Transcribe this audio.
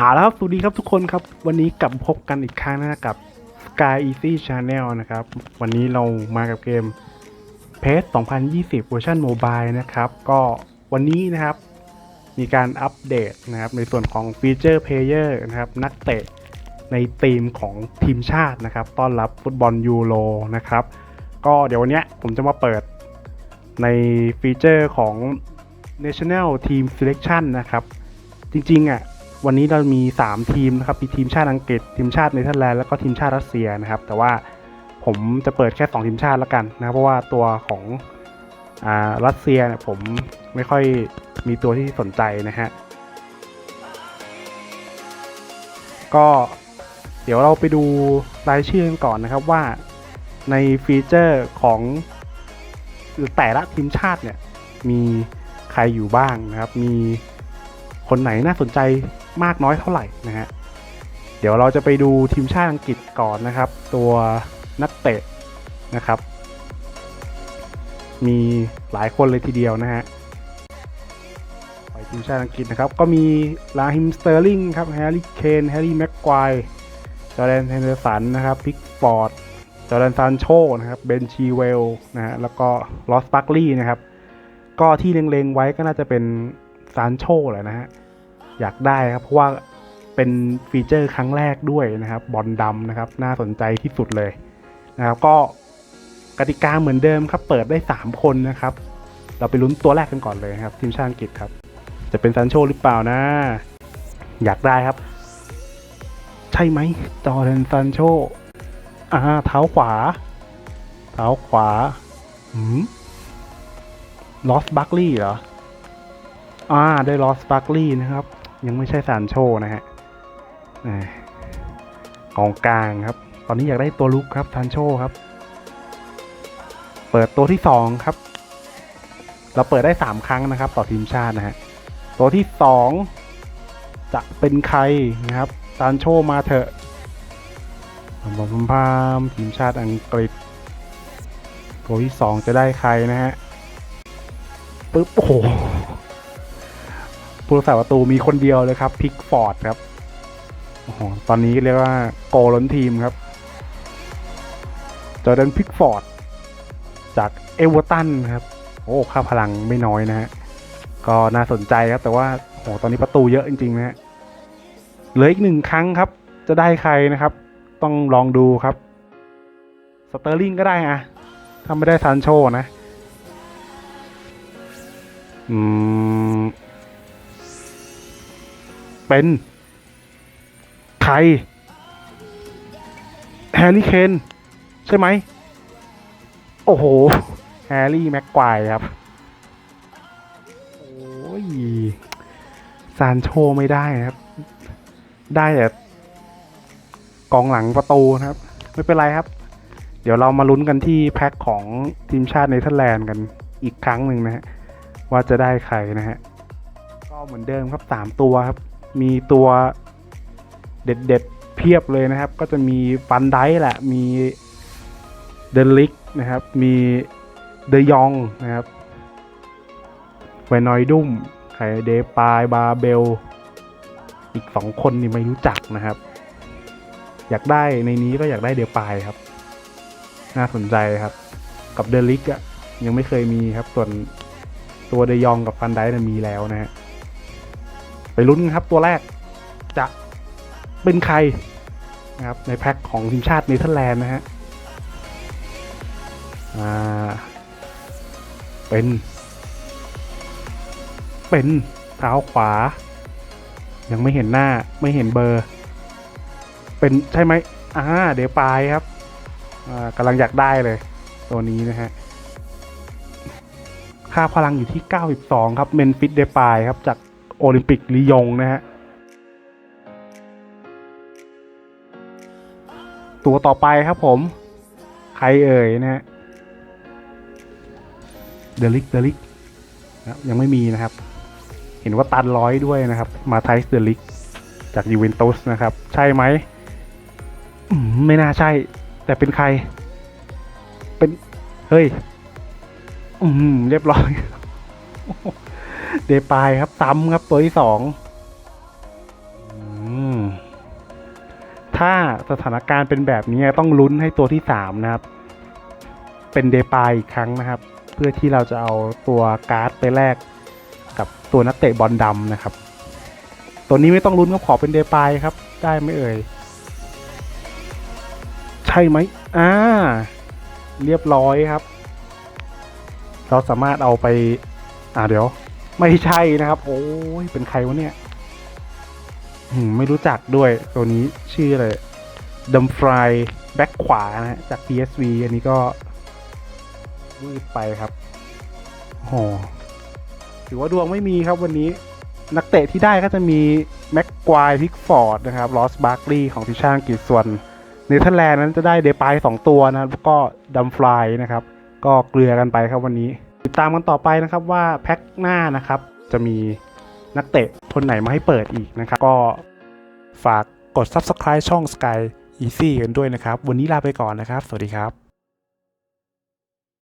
เอาละครับสวัสดีครับทุกคนครับ วันนี้กลับพบกันอีกครั้งนะกับ Sky Easy Channel นะครับ วันนี้เรามากับเกม p a 2020 เวอร์ชันโมบายนะครับ ก็วันนี้นะครับ มีการอัปเดตนะครับ ในส่วนของฟีเจอร์เพลเยอร์นะครับ นักเตะในทีมของทีมชาตินะครับ ต้อนรับฟุตบอลยูโรนะครับ ก็เดี๋ยววันนี้ผมจะมาเปิดในฟีเจอร์ของ National Team Selection นะครับ จริงๆอะ วันนี้เรามี 3 ทีมนะครับมีทีมชาติอังกฤษ ทีมชาติเนเธอร์แลนด์แล้วก็ทีมชาติรัสเซียนะครับ แต่ว่าผมจะเปิดแค่ 2 ทีมชาติแล้วกันนะเพราะว่าตัวของอ่ารัสเซียเนี่ยผมไม่ค่อยมีตัวที่สนใจนะฮะก็เดี๋ยวเราไปดูรายชื่อกันก่อนนะครับว่าในฟีเจอร์ของแต่ละทีมชาติเนี่ยมีใครอยู่บ้างนะครับ มีคนไหนน่าสนใจ มากน้อยเท่าไหร่นะฮะเดี๋ยวเราจะไปดูทีมชาติอังกฤษก่อนนะครับ ตัวนักเตะนะครับ มีหลายคนเลยทีเดียวนะฮะไปทีมชาติอังกฤษนะครับ ก็มีลาฮิมสเตอร์ลิงครับแฮร์รี่เคนแฮร์รี่แม็กควายจอร์แดนเฮนเดอร์สันนะครับพิกฟอร์ดจอร์แดนซานโชนะครับเบนชีเวลนะฮะแล้วก็ลอสบัคลีย์นะครับ ก็ที่เล็งๆไว้ก็น่าจะเป็นซานโชแหละนะฮะ อยากได้ครับ เพราะว่าเป็นฟีเจอร์ครั้งแรกด้วยนะครับ บอลดำนะครับ น่าสนใจที่สุดเลยนะครับ ก็กติกาเหมือนเดิมครับ เปิดได้ 3 คนนะครับ เราไปลุ้นตัวแรกกันก่อนเลยครับ ทีมชาติอังกฤษครับ จะเป็นซานโชหรือเปล่านะ อยากได้ครับ ใช่ไหมจอร์แดนซานโชอ่าเท้าขวา เท้าขวาหืมลอสบัคลี่เหรออ่าได้ลอสบัคลี่นะครับ ยังไม่ใช่ซานโชนะฮะกองกลางครับ ตอนนี้อยากได้ตัวลุกครับซานโชครับ เปิดตัวที่สองครับ เราเปิดได้สามครั้งนะครับ ต่อทีมชาตินะฮะ ตัวที่สองจะเป็นใครนะครับซานโชมาเถอะพามพามพามทีมชาติอังกฤษ ตัวที่สองจะได้ใครนะฮะปึ๊บโอ้โห ผู้รักษาประตูมีคนเดียวเลยครับพิกฟอร์ดครับโอ้โหตอนนี้เรียกว่าโกล้นทีมครับจอร์แดนพิกฟอร์ดจากเอเวอร์ตันครับ โอ้ ค่าพลังไม่น้อยนะฮะ ก็น่าสนใจครับ แต่ว่าโอ้โหตอนนี้ประตูเยอะจริง ๆ นะฮะ เหลืออีกหนึ่งครั้งครับ จะได้ใครนะครับ ต้องลองดูครับ สเตอร์ลิงก็ได้อะถ้าไม่ได้ซานโชนะ อืม เป็น ใคร แฮร์รี่เคน ใช่ไหม โอ้โห แฮร์รี่แม็กควายครับ โอ้ยซานโชไม่ได้นะครับ ได้แต่กองหลังประตูนะครับ ไม่เป็นไรครับ เดี๋ยวเรามาลุ้นกันที่แพ็คของทีมชาติเนเธอร์แลนด์กันอีกครั้งหนึ่งนะฮะว่าจะได้ใครนะฮะก็เหมือนเดิมครับสามตัวครับ มีตัวเด็ดๆเพียบเลยนะครับ ก็จะมีฟันไดแหละ มีเดลิกนะครับ มีเดยองนะครับไวนอยดุมไคเดปายบาเบล อีกสองคนนี่ไม่รู้จักนะครับ อยากได้ในนี้ก็อยากได้เดปายครับ น่าสนใจครับ กับเดลิกอะยังไม่เคยมีครับ ส่วนตัวเดยองกับฟันไดนะมีแล้วนะฮะ ไปลุ้นกันครับตัวแรกจะเป็นใครนะครับในแพ็คของทีมชาติเนเธอร์แลนด์นะฮะอ่าเป็น เป็นเท้าขวา ยังไม่เห็นหน้าไม่เห็นเบอร์ เป็นใช่ไหมอ่าเดี๋ยวปลายครับอ่ากำลังอยากได้เลย ตัวนี้นะฮะค่าพลังอยู่ที่ 92 ครับ เมนฟิตเดปายครับ จาก โอลิมปิกลียงนะฮะตัวต่อไปครับผม ใครเอ่ยนะฮะเดลิกเดลิกนะยังไม่มีนะครับ เห็นว่าตันร้อยด้วยนะครับ มาไทส์เดลิกจากยูเวนตุสนะครับ ใช่ไหมไม่น่าใช่ แต่เป็นใคร เป็น เฮ้ย อืม เรียบร้อย เดปายครับซ้ำครับตัวที่สองอถ้าสถานการณ์เป็นแบบนี้ต้องลุ้นให้ตัวที่3นะครับ เป็นเดปายอีกครั้งนะครับ เพื่อที่เราจะเอาตัวการ์ดไปแลกกับตัวนักเตะบอลดำนะครับ ตัวนี้ไม่ต้องลุ้นก็ขอเป็นเดปายครับ ได้ไหมเอ่ย ใช่ไหมอ่า เรียบร้อยครับ เราสามารถเอาไป อ่าเดี๋ยว ไม่ใช่นะครับ โอ้ยเป็นใครวะเนี่ยไม่รู้จักด้วยตัวนี้ชื่ออะไรดัมฟรายแบ็คขวานะฮะจาก PSV อันนี้ก็วืดไปครับโอ้โหถือว่าดวงไม่มีครับวันนี้นักเตะที่ได้ก็จะมี แม็กควายพิกฟอร์ดนะครับลอสบาร์กลีย์ของทีมชาติอังกฤษส่วนเนเธอร์แลนด์นั้นจะได้เดปายสองตัวนะแล้วก็ดัมฟลายนะครับ ก็เกลือกันไปครับวันนี้ ติดตามกันต่อไปนะครับว่าแพ็คหน้านะครับจะมีนักเตะคนไหนมาให้เปิดอีกนะครับ ก็ฝากกด Subscribe ช่อง Sky Easy กันด้วยนะครับ วันนี้ลาไปก่อนนะครับ สวัสดีครับ